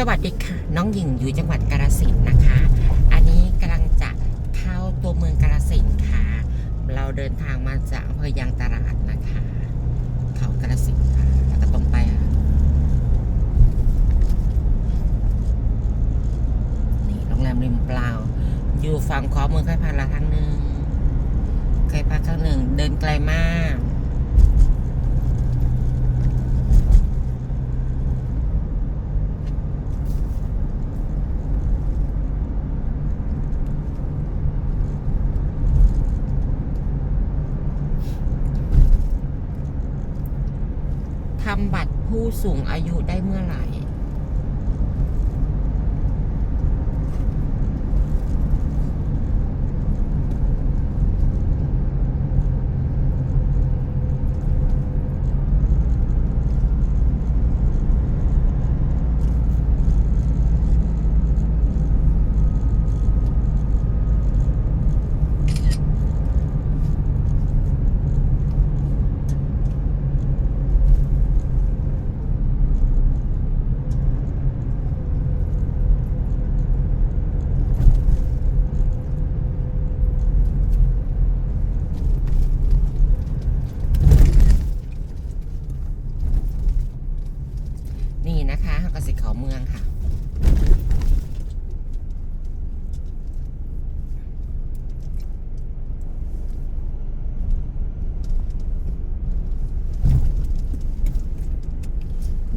สวัสดีค่ะ น้องหญิงอยู่จังหวัดกาฬสินธุ์นะคะ อันนี้กำลังจะเข้าตัวเมืองกาฬสินธุ์ค่ะ เราเดินทางมาจากอำเภอยางตลาดนะคะ เขากาฬสินธุ์ค่ะแล้วก็ตรงไปค่ะนี่โรงแรมริมเปล่า อยู่ฝั่งขวามือเคพักละครั้งหนึ่งเคยพักครั้งหนึ่งเดินไกลมากำบัตรผู้สูงอายุได้เมื่อไหร่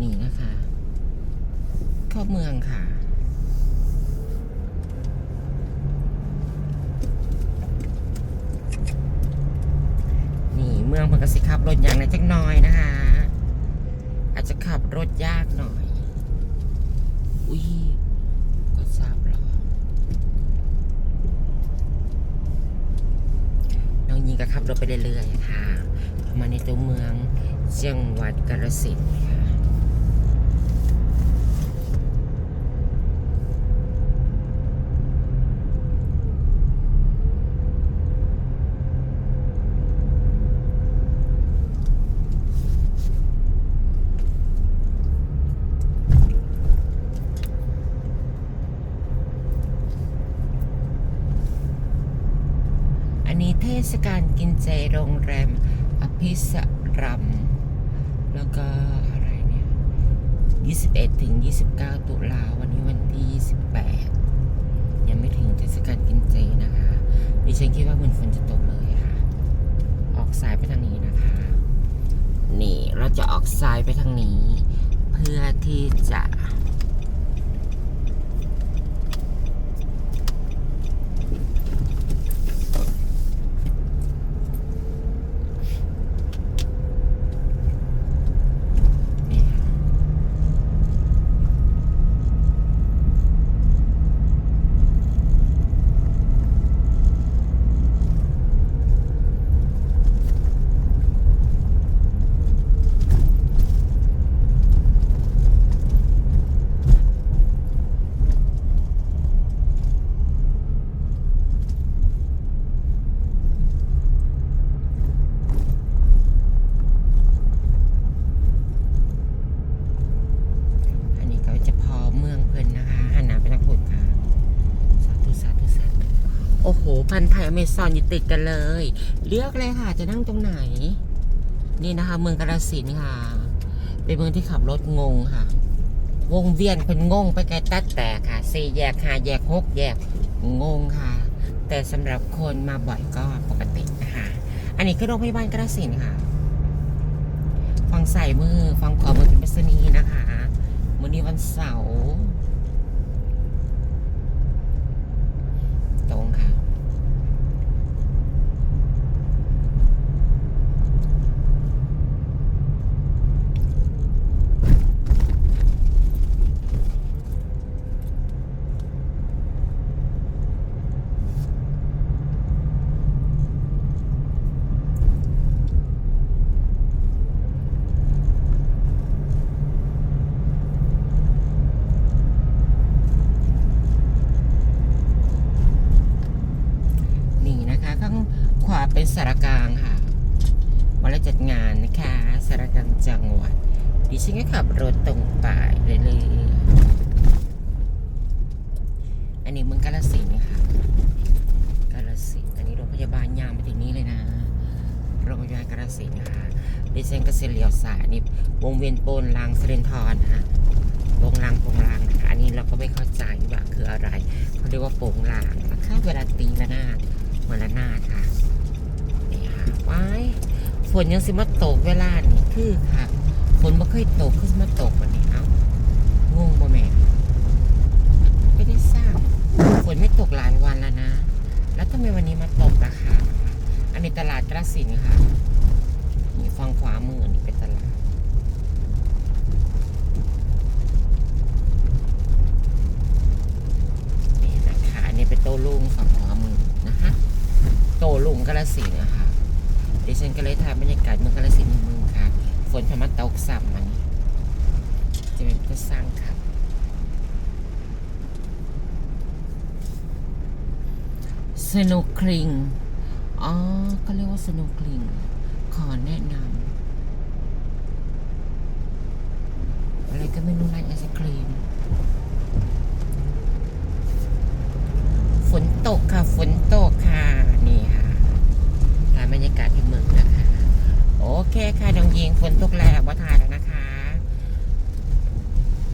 นี่นะคะ เข้าเมืองค่ะ นี่เมืองมันกสิขับรถอย่างไรจักน้อยนะคะ อาจจะขับรถยากหน่อย อุ้ยก็ทราบแล้วน้องยิงก็ขับรถไปเรื่อยๆค่ะ มาในตัวเมืองจังหวัดกาฬสินธุ์ ศกาลกินเจโรงแรม อภิสรัม แล้วก็อะไรเนี่ย 21 ถึง 29 ตุลาวันนี้วันที่ 28 ยังไม่ถึงเทศกาลกินเจนะคะ ดิฉันคิดว่ามือนฝนจะตกเลยค่ะ ออกซ้ายไปทางนี้นะคะ นี่เราจะออกซ้ายไปทางนี้ เพื่อที่จะ นี่ค่ะอันนี้ก็จะพอเมืองเพิ่นนะคะหันหน้าไปทางพุทธค่ะ สาธุสาธุสาธุโอ้โห พันธุ์ไทย อเมซอนอยู่ติดกันเลย เลือกเลยค่ะจะนั่งตรงไหน นี่นะคะ เมืองกาฬสินค่ะ เป็นเมืองที่ขับรถงงค่ะ วงเวียนเป็นงงไปไกลตัดแต่ค่ะสี่แยกห้าแยกหกแยกงงค่ะ แต่สำหรับคนมาบ่อยก็ปกตินะคะอันนี้คือโรงพยาบาลกาฬสินค่ะฟังใส่มือฟังขวามือเป็นปรษณีนะคะมือนี้วันเสาร์ตรงค่ะ เป็นสารกลางค่ะวันละจัดงานนะคะสารกลางจังหวัดดิฉันก็ขับรถตรงไปเรื่อยๆ อันนี้เมืองกาลสินธุ์ค่ะกาลสินธุ์อันนี้โรงพยาบาลยามไปถึงนี้เลยนะ โรงพยาบาลกาลสินนะคะดิฉันก็เสียเหลียวสายนนี้วงเวียนโปนลางเสรินทรนะฮะโปงลางโปงลางนะคะอันนี้เราก็ไม่เข้าใจว่าคืออะไรเขาเรียกว่าโปงลางนะคะเวลาตีละนาดเหมือนละนาดค่ะนี่ค่ะว้ายฝนยังสิมาตกเวลานี่คือค่ะฝนไม่เคยตกคือสิมาตกวันนี้เอ้างงบ่แม่ไม่ได้สร้างฝนไม่ตกหลายวันแล้วนะ แล้วทำไมวันนี้มาตกนะคะ อันนี้ตลาดกระสินค่ะ ฝั่งขวามือนี่เป็นตลาดนี่นะคะอันนี้เป็นโตลุงฝั่งขวามือนะคะโตลุงกระสินนะคะดิฉันก็เลยถ่ายบรรยากาศเมืองกระสินเมืองค่ะฝนพมาตกสับมันจะเป็นก็สร้างครับสนุกคลิง อ๋อ ก็เรียกว่าสนุกคลิง ขอแนะนำอะไรก็ไม่รู้ร้านไอศครีม ฝนตกค่ะ ฝนตกค่ะ นี่ค่ะร้านบรรยากาศที่เมืองนะคะ โอเคค่ะน้องยิงฝนตกแล้วว่าทายแล้วนะคะ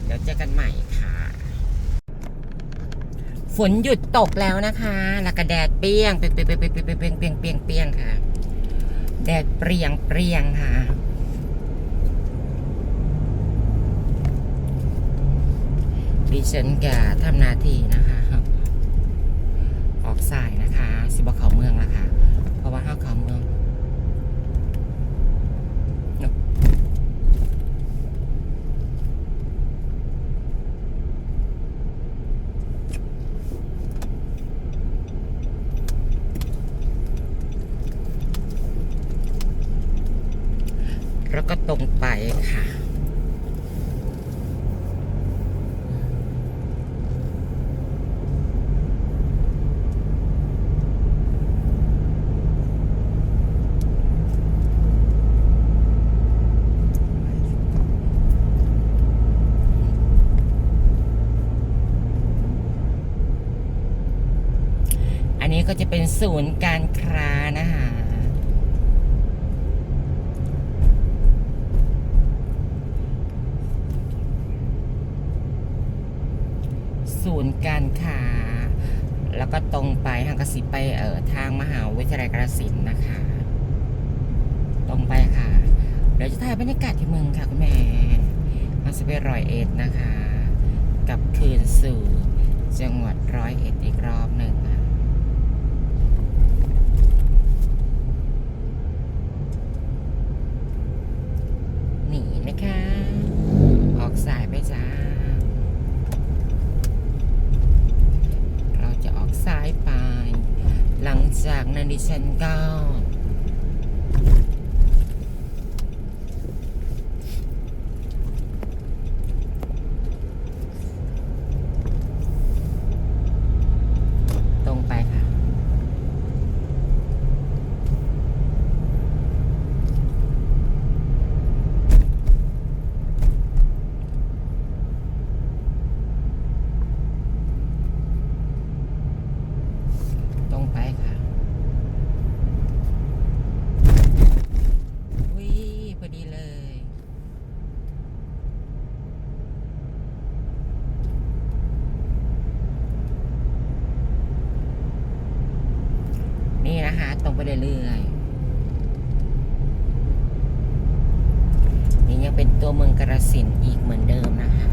เดี๋ยวเจอกันใหม่ค่ะ ฝนหยุดตกแล้วนะคะ แล้วก็แดดเปี้ยง เปียงเปียงเปียงเปียงเปียงเปียงค่ะ แดดเปรียงเปรียงค่ะ ดิฉันกะทำนาทีนะคะ ออกสายนะคะ สิบเขาเมืองแล้วค่ะเพราะว่าห้าเขาเมือง แล้วก็ตรงไปค่ะ อันนี้ก็จะเป็นศูนย์การค้านะคะ ศูนย์การค้า แล้วก็ตรงไปทาง กสิไปเอ่อทางมหาวิทยาลัยกรสินนะคะ ตรงไปค่ะ เดี๋ยวจะถ่ายบรรยากาศที่เมืองค่ะคุณแม่มาสเปรอยเอ็ดนะคะ กับคืนสู่จังหวัดร้อยเอ็ดอีกรอบหนึ่งค่ะนี่นะคะ ออกสายไปจ้า เราจะออกซ้าย หลังจากนั้นดิฉันก็ตรงไปค่ะ ตรงไปค่ะวิพอดีเลย นี่นะคะ ตรงไปเรื่อยๆนี่ยังเป็นตัวเมืองกระสินธุ์อีกเหมือนเดิมนะคะ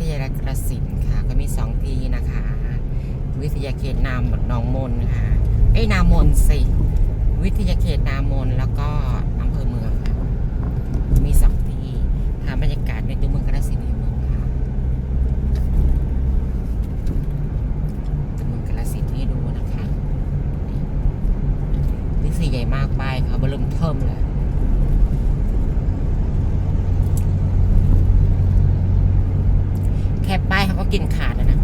ทยาลัยกระสินค่ะ ก็มีสองที่นะคะ วิทยาเขตนามน้องมนค่ะไอ้นามนสิ วิทยาเขตนามนแล้วก็อำเภอเมืองมีสองที่ทาบรรยากาศในตัวเมืองกระสินเมืองค่ะตัวเมืองกระสินนี่ดูนะคะนี่สีใหญ่มากไปค่ะบริ่มเทิมเลย เพรากินขาดนะ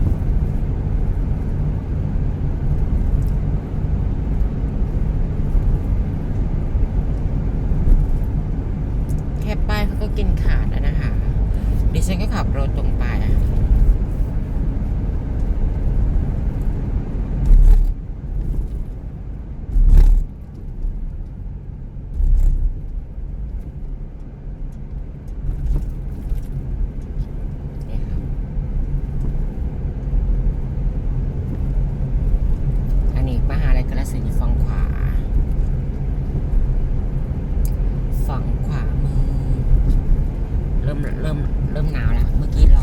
แค่ป้ายเขาก็กินขาดนะคะ ดิฉันก็ขับรถตรงไปอะ เริ่มเริ่มหนาวแล้ว เมื่อกี้เรา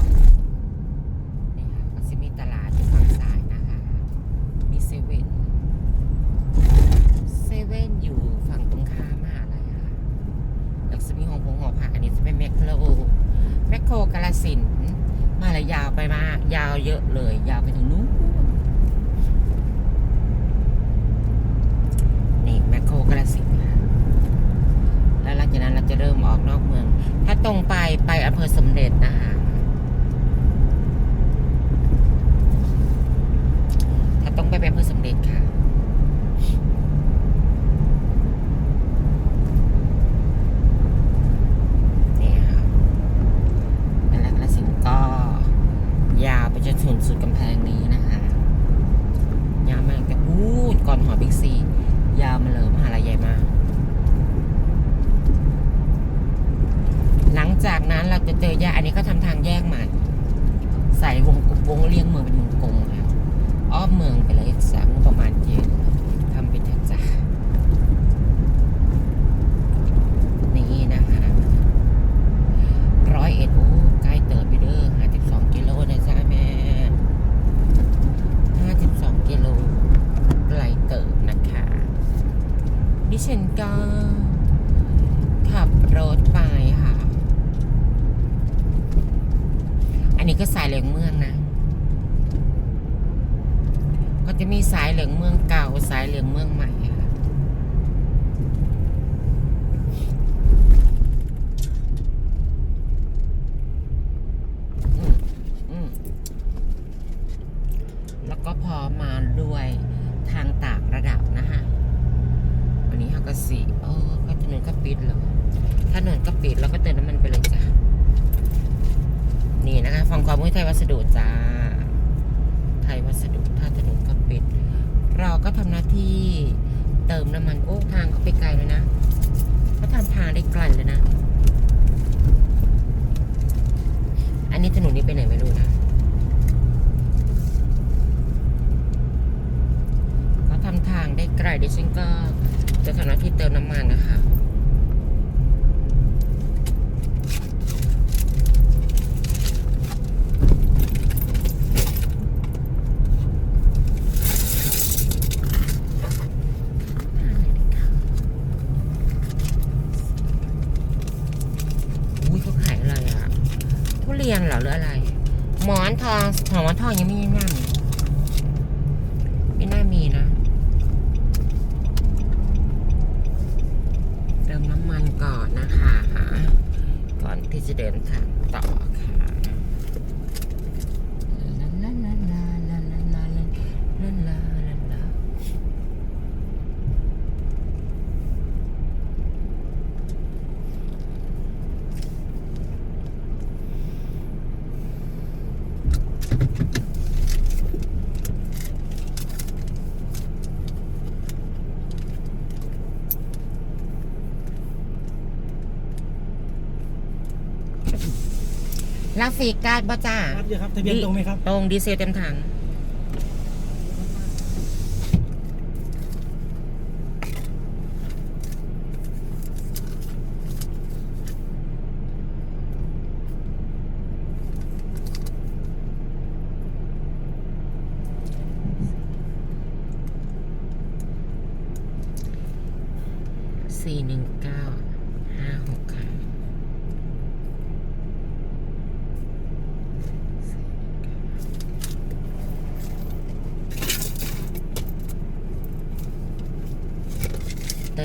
อันนี้ถนนนี้ไปไหนไม่รู้นะเราทำทางได้ไกลดิฉันก็จะทำหนที่เติมน้ำมันนะคะ ห้องยังไม่น่ามีไม่น่ามีนะ เติมน้ำมันก่อนนะคะ ก่อนที่จะเดินทางต่อ รับฟรีการ์ดบ่จ้ารับเยอะครับทะเบียนตรงไหมครับ ตรงดีเซลเต็มถัง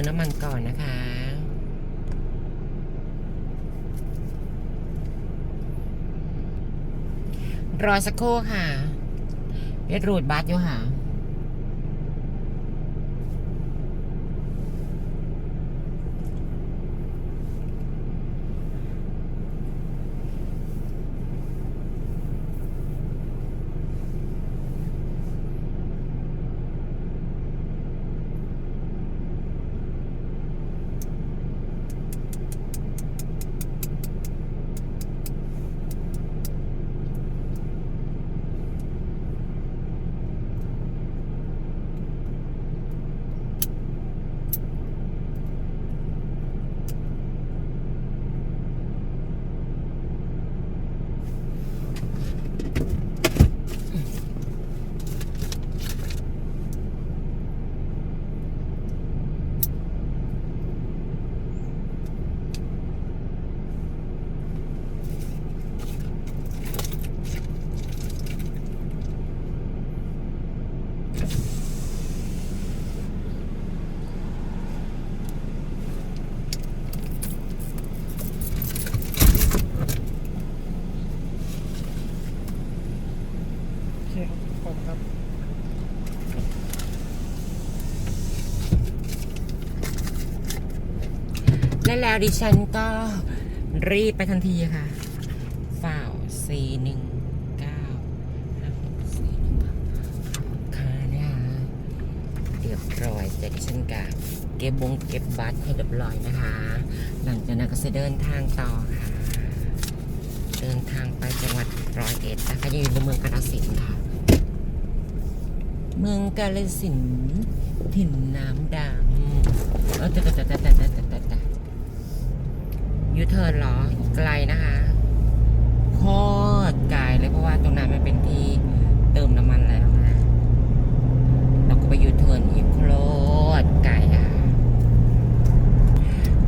มน้ำมันก่อนนะคะ รอสักครู่ค่ะเวทรูดบัสอยู่ค่ะ และแล้วดิฉันก็รีบไปทันทีค่ะฝ่าวสี่หนึ่งเก้าห้าหกสี่หนึ่งค่ะนะคะเรียบร้อยแต่ดิฉันกับเก็บบงเก็บบัสให้เรียบร้อยนะคะ หลังจากนั้นก็จะเดินทางต่อค่ะ เดินทางไปจังหวัดร้อยเอ็ดนะคะยังอยู่ในเมืองกาลสินค่ะ เมืองกาลสินถิ่นน้ำดำเออแต่แต่แต่แต่แต่ ยูเทิร์นเหรอไกลนะคะโคตรไกลเลยเพราะว่าตรงนั้นมันเป็นที่เติมน้ำมันแล้วนะเราก็ไปยูเทิร์นอีกโคตรไกลอะ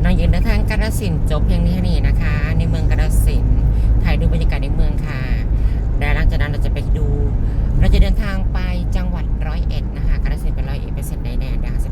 นายยืนเดินทางกาฬสินจบเพียงนี้นี่นะคะ ในเมืองกาฬสินถ่ายดูบรรยากาศในเมืองค่ะและหลังจากนั้นเราจะไปดู เราจะเดินทางไปจังหวัดร้อยเอ็ดนะคะกาฬสินเป็นร้อยเอ็ดเป็นเส้นไหนแน่เดี๋ยวหาสภาพไป